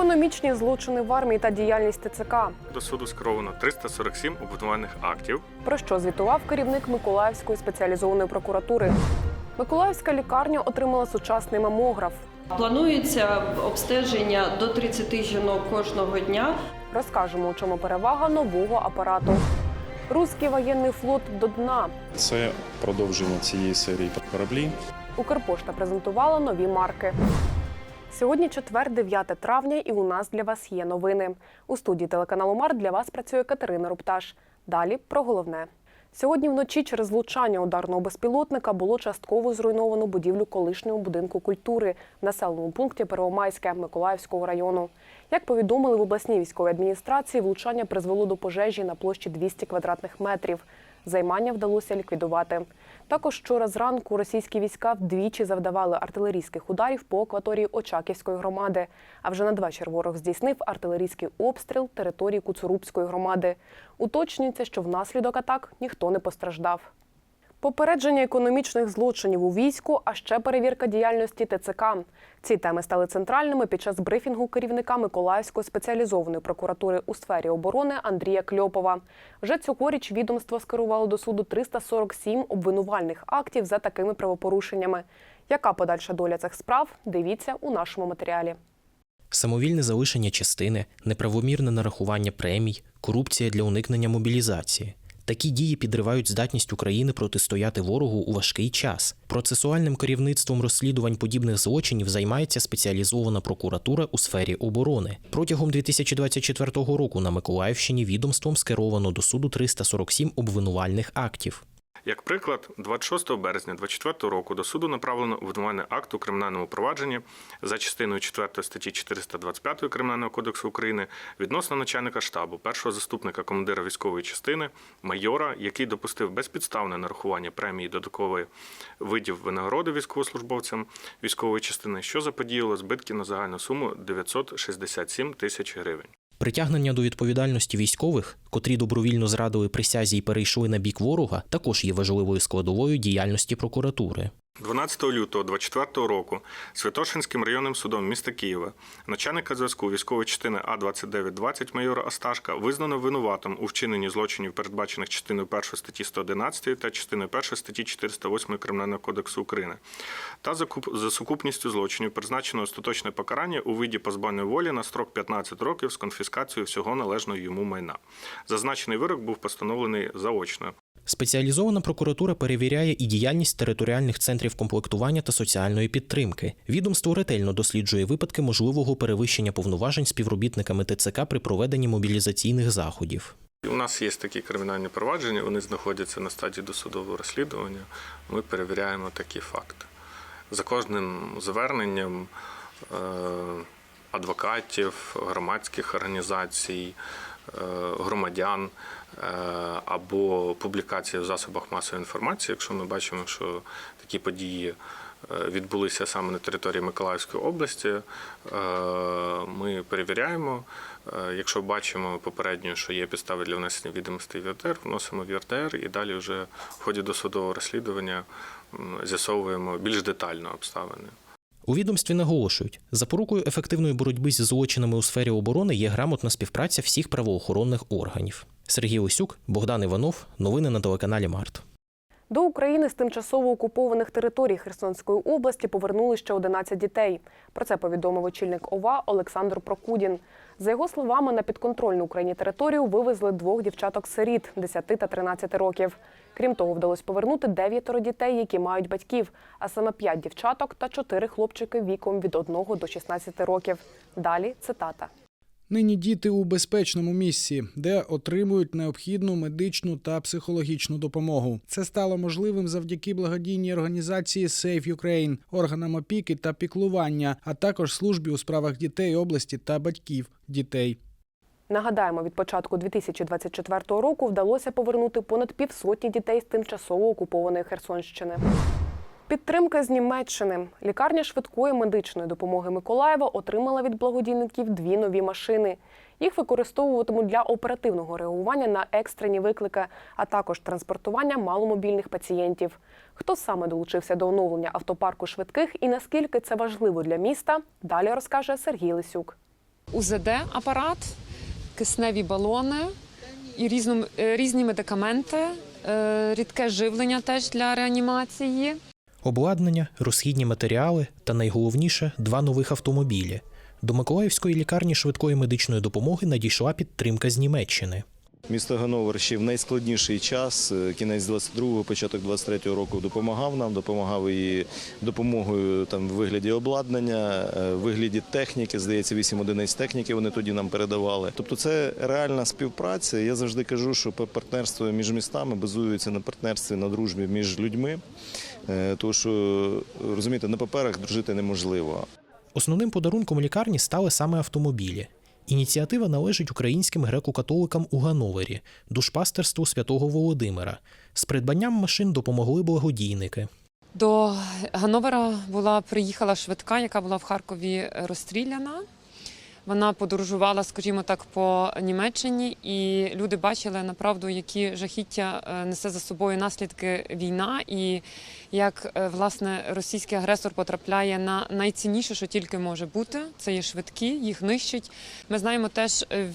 Економічні злочини в армії та діяльність ТЦК. До суду скеровано 347 обвинувальних актів. Про що звітував керівник Миколаївської спеціалізованої прокуратури. Миколаївська лікарня отримала сучасний мамограф. Планується обстеження до 30 жінок кожного дня. Розкажемо, у чому перевага нового апарату. Руський воєнний флот до дна. Це продовження цієї серії кораблів. Укрпошта презентувала нові марки. Сьогодні четвер, 9 травня, і у нас для вас є новини. У студії телеканалу Мар для вас працює Катерина Рупташ. Далі про головне. Сьогодні вночі через влучання ударного безпілотника було частково зруйновано будівлю колишнього будинку культури в населеному пункті Первомайське Миколаївського району. Як повідомили в обласній військовій адміністрації, влучання призвело до пожежі на площі 200 квадратних метрів. Займання вдалося ліквідувати. Також вчора зранку російські війська вдвічі завдавали артилерійських ударів по акваторії Очаківської громади. А вже надвечір ворог здійснив артилерійський обстріл території Куцурубської громади. Уточнюється, що внаслідок атак ніхто не постраждав. Попередження економічних злочинів у війську, а ще перевірка діяльності ТЦК. Ці теми стали центральними під час брифінгу керівника Миколаївської спеціалізованої прокуратури у сфері оборони Андрія Кльопова. Вже цьогоріч відомство скерувало до суду 347 обвинувальних актів за такими правопорушеннями. Яка подальша доля цих справ? Дивіться у нашому матеріалі. самовільне залишення частини, неправомірне нарахування премій, корупція для уникнення мобілізації. Такі дії підривають здатність України протистояти ворогу у важкий час. Процесуальним керівництвом розслідувань подібних злочинів займається спеціалізована прокуратура у сфері оборони. Протягом 2024 року на Миколаївщині відомством скеровано до суду 347 обвинувальних актів. Як приклад, 26 березня 2024 року до суду направлено обвинувальний акт у кримінальному провадженні за частиною 4 статті 425 Кримінального кодексу України відносно начальника штабу, першого заступника командира військової частини, майора, який допустив безпідставне нарахування премії додаткової видів винагороди військовослужбовцям військової частини, що заподіяло збитки на загальну суму 967 тисяч гривень. Притягнення до відповідальності військових, котрі добровільно зрадили присязі і перейшли на бік ворога, також є важливою складовою діяльності прокуратури. 12 лютого 2024 року Святошинським районним судом міста Києва начальника зв'язку військової частини А2920 майора Асташка визнано винуватим у вчиненні злочинів, передбачених частиною 1 статті 111 та частиною 1 статті 408 Кримінального кодексу України, та за сукупністю злочинів призначено остаточне покарання у виді позбавлення волі на строк 15 років з конфіскацією всього належного йому майна. Зазначений вирок був постановлений заочно. Спеціалізована прокуратура перевіряє і діяльність територіальних центрів комплектування та соціальної підтримки. Відомство ретельно досліджує випадки можливого перевищення повноважень співробітниками ТЦК при проведенні мобілізаційних заходів. У нас є такі кримінальні провадження, вони знаходяться на стадії досудового розслідування. Ми перевіряємо такі факти. За кожним зверненням е, адвокатів, громадських організацій, громадян е, або публікації в засобах масової інформації, якщо ми бачимо, що такі події е, відбулися саме на території Миколаївської області, е, ми перевіряємо. Е, Якщо бачимо попередньо, що є підстави для внесення відомостей в ЄРДР, вносимо в ЄРДР і далі вже в ході досудового розслідування з'ясовуємо більш детально обставини. У відомстві наголошують, запорукою ефективної боротьби зі злочинами у сфері оборони є грамотна співпраця всіх правоохоронних органів. Сергій Осюк, Богдан Іванов. Новини на телеканалі Март. До України з тимчасово окупованих територій Херсонської області повернули ще 11 дітей. Про це повідомив очільник ОВА Олександр Прокудін. За його словами, на підконтрольну Україні територію вивезли двох дівчаток-сиріт 10 та 13 років. Крім того, вдалося повернути дев'ятеро дітей, які мають батьків, а саме п'ять дівчаток та чотири хлопчики віком від 1 до 16 років. Далі цитата. Нині діти у безпечному місці, де отримують необхідну медичну та психологічну допомогу. Це стало можливим завдяки благодійній організації Save Ukraine, органам опіки та піклування, а також службі у справах дітей області та батьків дітей. Нагадаємо, від початку 2024 року вдалося повернути понад півсотні дітей з тимчасово окупованої Херсонщини. Підтримка з Німеччини. Лікарня швидкої медичної допомоги Миколаєва отримала від благодійників дві нові машини. Їх використовуватимуть для оперативного реагування на екстрені виклики, а також транспортування маломобільних пацієнтів. Хто саме долучився до оновлення автопарку швидких і наскільки це важливо для міста, далі розкаже Сергій Лисюк. УЗД апарат, кисневі балони і е, різні медикаменти, е, рідке живлення теж для реанімації. Обладнання, розхідні матеріали та найголовніше два нових автомобілі. До Миколаївської лікарні швидкої медичної допомоги надійшла підтримка з Німеччини. Місто Ганновер ще в найскладніший час, е, кінець 22-го, початок 23-го року допомагав нам, допомагав і допомогою там в вигляді обладнання, е, в вигляді техніки. Здається, 8 одиниць техніки вони тоді нам передавали. Тобто, це реальна співпраця. Я завжди кажу, що партнерство між містами базується на партнерстві, на дружбі між людьми. Е, Тому що розумієте, на паперах дружити неможливо. Основним подарунком лікарні стали саме автомобілі. Ініціатива належить українським греко-католикам у Гановері, душпастерству святого Володимира. З придбанням машин допомогли благодійники. До Гановера була приїхала швидка, яка була в Харкові розстріляна. Вона подорожувала, скажімо так, по Німеччині, і люди бачили направду, які жахіття е, несе за собою наслідки війна, і як е, власне російський агресор потрапляє на найцінніше, що тільки може бути. Це є швидкі, їх нищать. Ми знаємо теж е,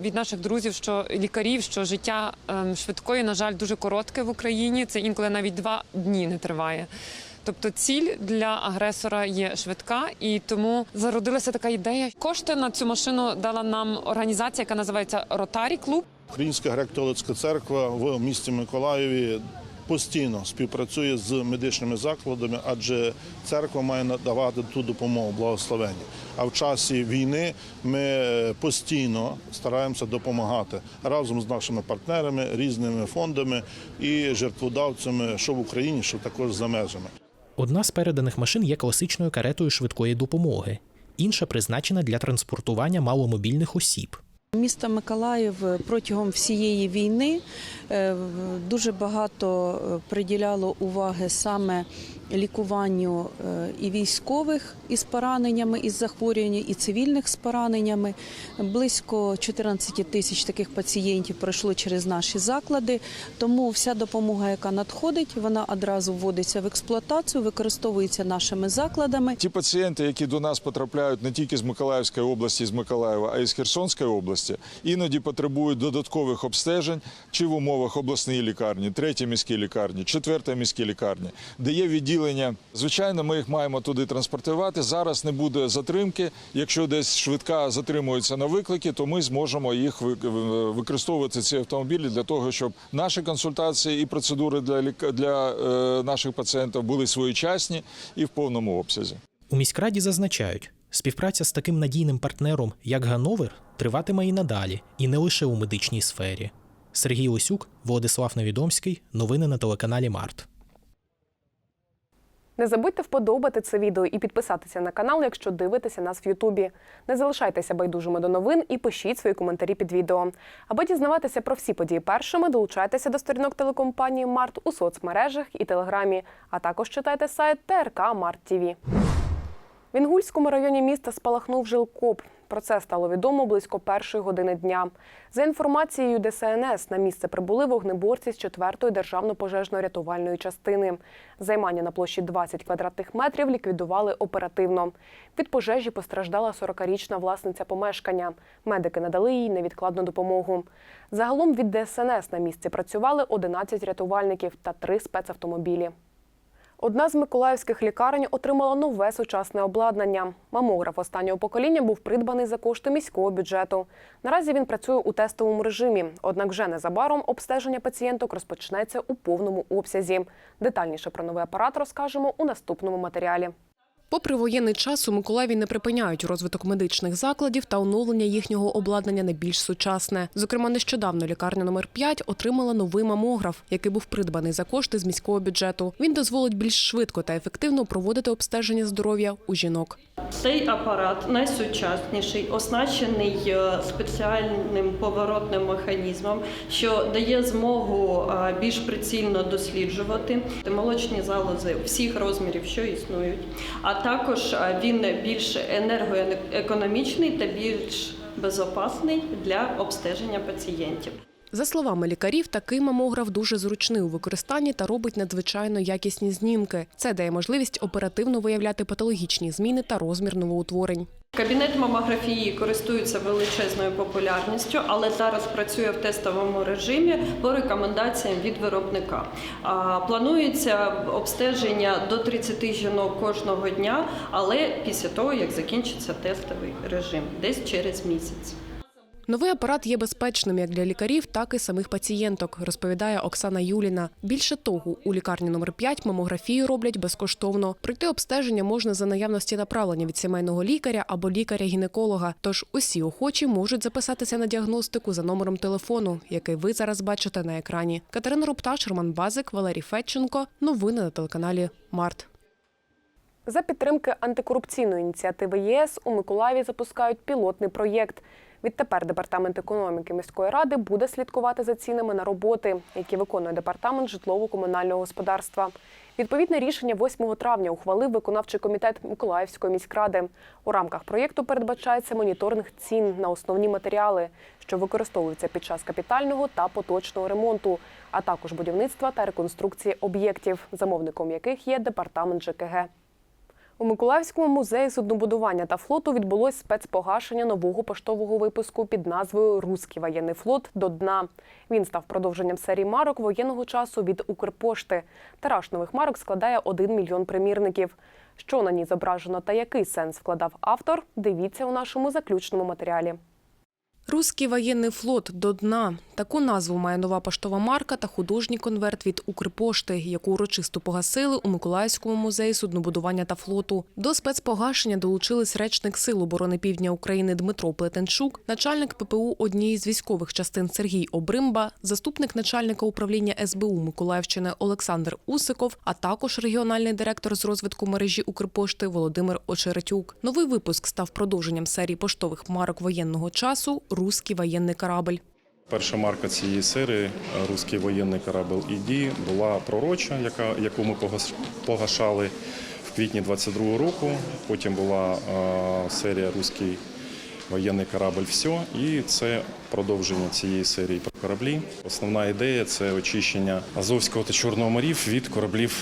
від наших друзів, що лікарів, що життя ем, швидкої, на жаль, дуже коротке в Україні. Це інколи навіть два дні не триває. Тобто ціль для агресора є швидка, і тому зародилася така ідея. Кошти на цю машину дала нам організація, яка називається Ротарі Клуб. Українська греко-католицька церква в місті Миколаєві постійно співпрацює з медичними закладами, адже церква має надавати ту допомогу благословення. А в часі війни ми постійно стараємося допомагати разом з нашими партнерами, різними фондами і жертводавцями, що в Україні, що також за межами. Одна з переданих машин є класичною каретою швидкої допомоги, інша призначена для транспортування маломобільних осіб. Місто Миколаїв протягом всієї війни е, дуже багато е, приділяло уваги саме лікуванню е, і військових із пораненнями, із захворюваннями, і цивільних з пораненнями. Близько 14 тисяч таких пацієнтів пройшло через наші заклади. Тому вся допомога, яка надходить, вона одразу вводиться в експлуатацію, використовується нашими закладами. Ті пацієнти, які до нас потрапляють не тільки з Миколаївської області, з Миколаєва, а й з Херсонської області, іноді потребують додаткових обстежень чи в умовах обласної лікарні, третьої міській лікарні, четвертої міській лікарні, де є відділення. Звичайно, ми їх маємо туди транспортувати. Зараз не буде затримки. Якщо десь швидка затримується на виклики, то ми зможемо їх використовувати ці автомобілі для того, щоб наші консультації і процедури для для е, наших пацієнтів були своєчасні і в повному обсязі. У міськраді зазначають, співпраця з таким надійним партнером, як Гановер, триватиме і надалі, і не лише у медичній сфері. Сергій Лосюк, Владислав Невідомський. Новини на телеканалі Март. Не забудьте вподобати це відео і підписатися на канал, якщо дивитеся нас в Ютубі. Не залишайтеся байдужими до новин і пишіть свої коментарі під відео. Аби дізнаватися про всі події першими, долучайтеся до сторінок телекомпанії Март у соцмережах і телеграмі, а також читайте сайт ТРК Март ТІВІ. В Інгульському районі міста спалахнув жилкоп. Про це стало відомо близько першої години дня. За інформацією ДСНС, на місце прибули вогнеборці з 4-ї державно-пожежно-рятувальної частини. Займання на площі 20 квадратних метрів ліквідували оперативно. Від пожежі постраждала 40-річна власниця помешкання. Медики надали їй невідкладну допомогу. Загалом від ДСНС на місці працювали 11 рятувальників та 3 спецавтомобілі. Одна з миколаївських лікарень отримала нове сучасне обладнання. Мамограф останнього покоління був придбаний за кошти міського бюджету. Наразі він працює у тестовому режимі, однак вже незабаром обстеження пацієнток розпочнеться у повному обсязі. Детальніше про новий апарат розкажемо у наступному матеріалі. Попри воєнний час у Миколаєві не припиняють розвиток медичних закладів та оновлення їхнього обладнання на більш сучасне. Зокрема, нещодавно лікарня номер 5 отримала новий мамограф, який був придбаний за кошти з міського бюджету. Він дозволить більш швидко та ефективно проводити обстеження здоров'я у жінок. Цей апарат найсучасніший, оснащений е, спеціальним поворотним механізмом, що дає змогу е, більш прицільно досліджувати молочні залози всіх розмірів, що існують. Також е, він більш енергоекономічний та більш безопасний для обстеження пацієнтів. За словами лікарів, такий мамограф дуже зручний у використанні та робить надзвичайно якісні знімки. Це дає можливість оперативно виявляти патологічні зміни та розмір новоутворень. Кабінет мамографії користується величезною популярністю, але зараз працює в тестовому режимі по рекомендаціям від виробника. Планується обстеження до 30 жінок кожного дня, але після того, як закінчиться тестовий режим, десь через місяць. Новий апарат є безпечним як для лікарів, так і самих пацієнток, розповідає Оксана Юліна. Більше того, у лікарні номер 5 мамографію роблять безкоштовно. Пройти обстеження можна за наявності направлення від сімейного лікаря або лікаря-гінеколога. Тож усі охочі можуть записатися на діагностику за номером телефону, який ви зараз бачите на екрані. Катерина Рупташ, Роман Базик, Валерій Федченко. Новини на телеканалі Март. За підтримки антикорупційної ініціативи ЄС у Миколаєві запускають пілотний проєкт. Відтепер департамент економіки міської ради буде слідкувати за цінами на роботи, які виконує департамент житлово-комунального господарства. Відповідне рішення 8 травня ухвалив виконавчий комітет Миколаївської міськради. У рамках проєкту передбачається моніторинг цін на основні матеріали, що використовуються під час капітального та поточного ремонту, а також будівництва та реконструкції об'єктів, замовником яких є департамент ЖКГ. У Миколаївському музеї суднобудування та флоту відбулось спецпогашення нового поштового випуску під назвою Руський воєнний флот до дна. Він став продовженням серії марок воєнного часу від Укрпошти. Тараж нових марок складає 1 мільйон примірників. Що на ній зображено та який сенс вкладав автор, дивіться у нашому заключному матеріалі. Руський воєнний флот до дна. Таку назву має нова поштова марка та художній конверт від Укрпошти, яку урочисто погасили у Миколаївському музеї суднобудування та флоту. До спецпогашення долучились речник Сил оборони Півдня України Дмитро Плетенчук, начальник ППУ однієї з військових частин Сергій Обримба, заступник начальника управління СБУ Миколаївщини Олександр Усиков, а також регіональний директор з розвитку мережі Укрпошти Володимир Очеретюк. Новий випуск став продовженням серії поштових марок воєнного часу Руський воєнний корабль. Перша марка цієї серії Руський воєнний корабль «Іді» була пророча, яка, яку ми погашали в квітні 22-го року. Потім була е, серія Руський воєнний корабль «Все» і це продовження цієї серії про кораблі. Основна ідея це очищення Азовського та Чорного морів від кораблів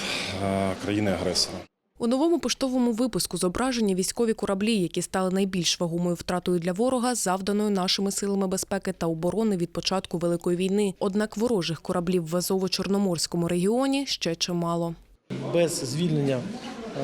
е, країни-агресора. У новому поштовому випуску зображені військові кораблі, які стали найбільш вагомою втратою для ворога, завданою нашими силами безпеки та оборони від початку великої війни. Однак ворожих кораблів в Азово-Чорноморському регіоні ще чимало. без звільнення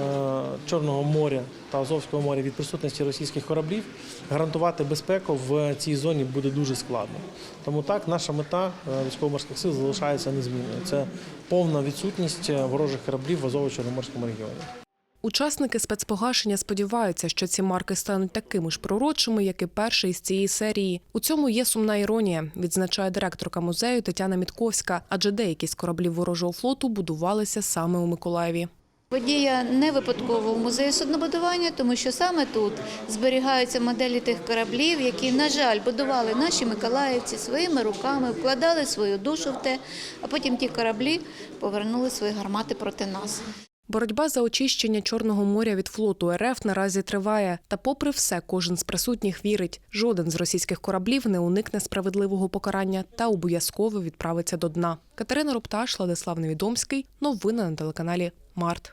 е, Чорного моря та Азовського моря від присутності російських кораблів гарантувати безпеку в цій зоні буде дуже складно. Тому так наша мета е, військово-морських сил залишається незмінною. Це повна відсутність е, ворожих кораблів в Азово-Чорноморському регіоні. Учасники спецпогашення сподіваються, що ці марки стануть такими ж пророчими, як і перший із цієї серії. У цьому є сумна іронія, відзначає директорка музею Тетяна Мітковська, адже деякі з кораблів ворожого флоту будувалися саме у Миколаєві. Подія не випадково в музеї суднобудування, тому що саме тут зберігаються моделі тих кораблів, які, на жаль, будували наші миколаївці своїми руками, вкладали свою душу в те, а потім ті кораблі повернули свої гармати проти нас. Боротьба за очищення Чорного моря від флоту РФ наразі триває. Та, попри все, кожен з присутніх вірить, жоден з російських кораблів не уникне справедливого покарання та обов'язково відправиться до дна. Катерина Рупташ, Владислав Невідомський. Новини на телеканалі Март.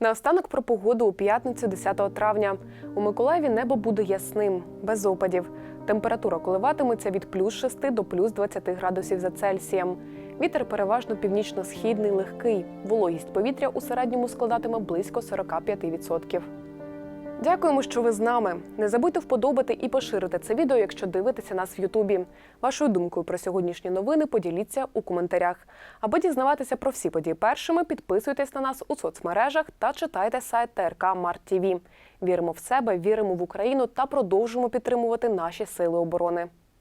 Наостанок про погоду у п'ятницю 10 травня. У Миколаєві небо буде ясним, без опадів. Температура коливатиметься від плюс 6 до плюс 20 градусів за Цельсієм. Вітер переважно північно-східний легкий. Вологість повітря у середньому складатиме близько 45%. Дякуємо, що ви з нами. Не забудьте вподобати і поширити це відео, якщо дивитеся нас в Ютубі. Вашою думкою про сьогоднішні новини поділіться у коментарях. Аби дізнаватися про всі події першими, підписуйтесь на нас у соцмережах та читайте сайт ТРК Март ТІВІ. Віримо в себе, віримо в Україну та продовжуємо підтримувати наші сили оборони.